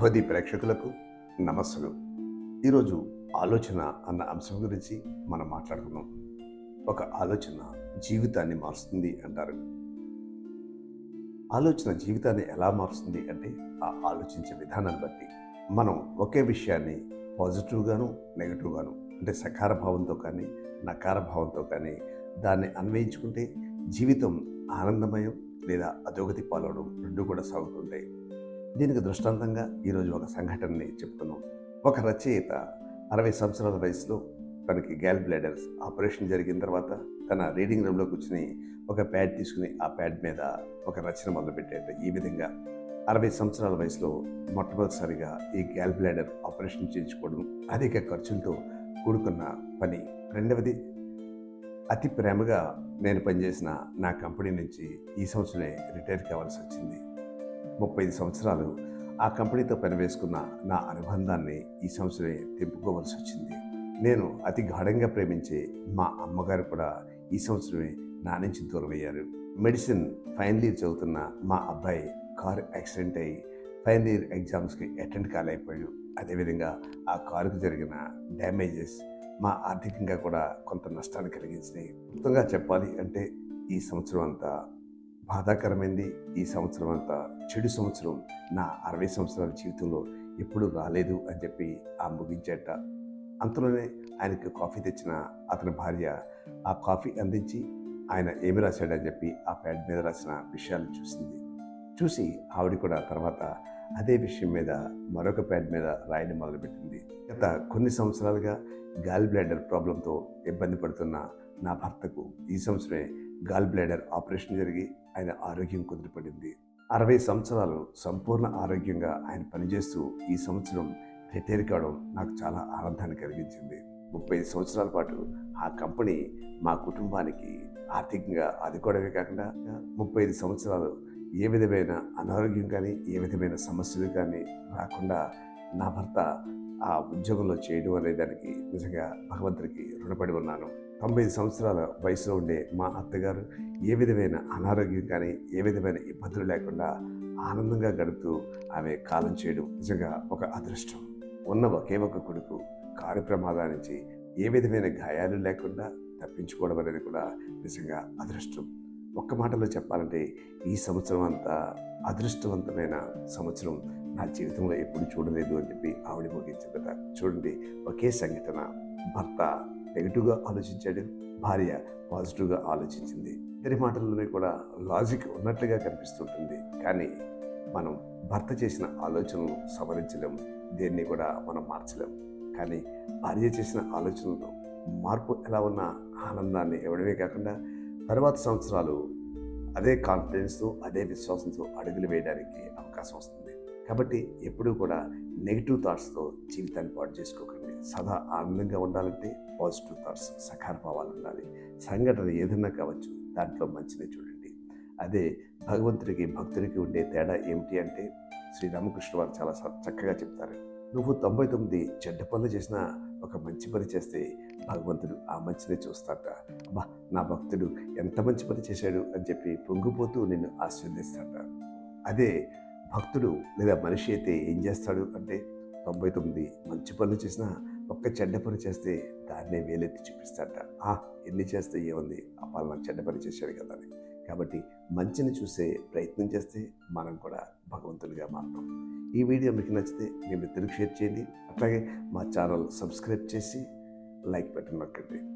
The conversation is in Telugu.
భోధి ప్రేక్షకులకు నమస్సులు. ఈరోజు ఆలోచన అన్న అంశం గురించి మనం మాట్లాడుకున్నాం ఒక ఆలోచన జీవితాన్ని మారుస్తుంది అంటారు. ఆలోచన జీవితాన్ని ఎలా మారుస్తుంది అంటే ఆ ఆలోచించే విధానాన్ని బట్టి. మనం ఒకే విషయాన్ని పాజిటివ్గాను నెగిటివ్గాను అంటే సకార భావంతో కానీ నకార భావంతో కానీ దాన్ని అన్వయించుకుంటే జీవితం ఆనందమయం లేదా అధోగతి పాలవడం రెండు కూడా సాగుతుంటాయి. దీనికి దృష్టాంతంగా ఈరోజు ఒక సంఘటనని చెప్తున్నాం. ఒక రచయిత అరవై సంవత్సరాల వయసులో తనకి గ్యాల్ బ్లాడర్స్ ఆపరేషన్ జరిగిన తర్వాత తన రీడింగ్ రూమ్లో కూర్చుని ఒక ప్యాడ్ తీసుకుని ఆ ప్యాడ్ మీద ఒక రచన మొదలుపెట్టాడు. ఈ విధంగా అరవై సంవత్సరాల వయసులో మొట్టమొదటిసారిగా ఈ గ్యాల్ బ్లాడర్ ఆపరేషన్ చేయించుకోవడం అధిక ఖర్చులతో కూడుకున్న పని. రెండవది అతి ప్రేమగా నేను పనిచేసిన నా కంపెనీ నుంచి ఈ సంవత్సరమే రిటైర్ కావాల్సి వచ్చింది. ముప్పై ఐదు సంవత్సరాలు ఆ కంపెనీతో పనివేసుకున్న నా అనుబంధాన్ని ఈ సంవత్సరమే తెంపుకోవలసి వచ్చింది. నేను అతి గాఢంగా ప్రేమించే మా అమ్మగారు కూడా ఈ సంవత్సరమే నా నుంచి దూరం అయ్యారు మెడిసిన్ ఫైనల్ ఇయర్ చదువుతున్న మా అబ్బాయి కారు యాక్సిడెంట్ అయ్యి ఫైనల్ ఇయర్ ఎగ్జామ్స్కి అటెండ్ కాలేకపోయాడు. అదేవిధంగా ఆ కారుకు జరిగిన డ్యామేజెస్ మా ఆర్థికంగా కూడా కొంత నష్టాన్ని కలిగించినాయి మొత్తంగా చెప్పాలి అంటే ఈ సంవత్సరం అంతా బాధాకరమైంది ఈ సంవత్సరం అంతా. చెడు సంవత్సరం నా అరవై సంవత్సరాల జీవితంలో ఎప్పుడు రాలేదు అని చెప్పి ఆ ముగించేట. అంతలోనే ఆయనకి కాఫీ తెచ్చిన అతని భార్య ఆ కాఫీ అందించి ఆయన ఏమి రాశాడని చెప్పి ఆ ప్యాడ్ మీద రాసిన విషయాలు చూసింది. చూసి ఆవిడ కూడా తర్వాత అదే విషయం మీద మరొక ప్యాడ్ మీద రాయడం మొదలుపెట్టింది. గత కొన్ని సంవత్సరాలుగా గాల్ బ్లాడర్ ప్రాబ్లంతో ఇబ్బంది పడుతున్న నా భర్తకు ఈ సంవత్సరమే గాల్ బ్లాడర్ ఆపరేషన్ జరిగి ఆయన ఆరోగ్యం కుదిరిపడింది అరవై సంవత్సరాలు సంపూర్ణ ఆరోగ్యంగా ఆయన పనిచేస్తూ ఈ సంవత్సరం రిటైర్ కావడం నాకు చాలా ఆనందాన్ని కలిగించింది. ముప్పై ఐదు సంవత్సరాల పాటు ఆ కంపెనీ మా కుటుంబానికి ఆర్థికంగా ఆదుకోవడమే కాకుండా ముప్పై ఐదు సంవత్సరాలు ఏ విధమైన అనారోగ్యం కానీ ఏ విధమైన సమస్యలు కానీ రాకుండా నా భర్త ఆ ఉద్యోగంలో చేయడం అనే దానికి నిజంగా భగవంతుడికి రుణపడి ఉన్నాను. తొంభై సంవత్సరాల వయసులో ఉండే మా అత్తగారు ఏ విధమైన అనారోగ్యం కానీ ఏ విధమైన ఇబ్బందులు లేకుండా ఆనందంగా గడుపుతూ ఆమె కాలం చేయడం నిజంగా ఒక అదృష్టం. ఉన్న ఒకే ఒక కొడుకు కారు ప్రమాదం నుంచి ఏ విధమైన గాయాలు లేకుండా తప్పించుకోవడం అనేది కూడా నిజంగా అదృష్టం. ఒక్క మాటలో చెప్పాలంటే ఈ సంవత్సరం అంతా అదృష్టవంతమైన సంవత్సరం నా జీవితంలో ఎప్పుడు చూడలేదు అని చెప్పి ఆవిడ ముగించిందట చూడండి ఒకే సంఘటన. భర్త నెగిటివ్గా ఆలోచించాడు. భార్య పాజిటివ్గా ఆలోచించింది. ఇద్దరి మాటల్లోనే కూడా లాజిక్ ఉన్నట్లుగా కనిపిస్తుంటుంది. కానీ మనం భర్త చేసిన ఆలోచనలు సవరించలేము దేన్ని కూడా మనం మార్చలేం. కానీ భార్య చేసిన ఆలోచనలు మార్పు ఎలా ఉన్న ఆనందాన్ని ఇవ్వడమే కాకుండా తర్వాత సంవత్సరాలు అదే కాన్ఫిడెన్స్తో అదే విశ్వాసంతో అడుగులు వేయడానికి అవకాశం వస్తుంది. కాబట్టి ఎప్పుడూ కూడా నెగిటివ్ థాట్స్తో జీవితాన్ని పాటు చేసుకోకండి. సదా ఆనందంగా ఉండాలంటే పాజిటివ్ థాట్స్ సకార భావాలు ఉండాలి. సంఘటన ఏదైనా కావచ్చు దాంట్లో మంచిని చూడండి. అదే భగవంతుడికి భక్తుడికి ఉండే తేడా ఏమిటి అంటే శ్రీరామకృష్ణ వారు చాలా చక్కగా చెప్తారు. నువ్వు తొంభై తొమ్మిది చెడ్డ పనులు చేసినా ఒక మంచి పని చేస్తే భగవంతుడు ఆ మంచినే చూస్తాట అబ్బా నా భక్తుడు ఎంత మంచి పని చేశాడు అని చెప్పి పొంగిపోతూ నిన్ను ఆశీర్వదిస్తాట అదే భక్తుడు లేదా మనిషి అయితే ఏం చేస్తాడు అంటే తొంభై తొమ్మిది మంచి పనులు చేసినా ఒక్క చెడ్డ పని చేస్తే దాన్నే వేలెత్తి చూపిస్తాడట. ఆ ఎన్ని చేస్తే ఏముంది? ఆ చెడ్డ పని చేశాడు కదా అని. కాబట్టి మంచిని చూసే ప్రయత్నం చేస్తే మనం కూడా భగవంతులుగా మారుతాం. ఈ వీడియో మీకు నచ్చితే మీ మిత్రులకు షేర్ చేయండి. అట్లాగే మా ఛానల్ సబ్స్క్రైబ్ చేసి లైక్ బటన్ నొక్కండి.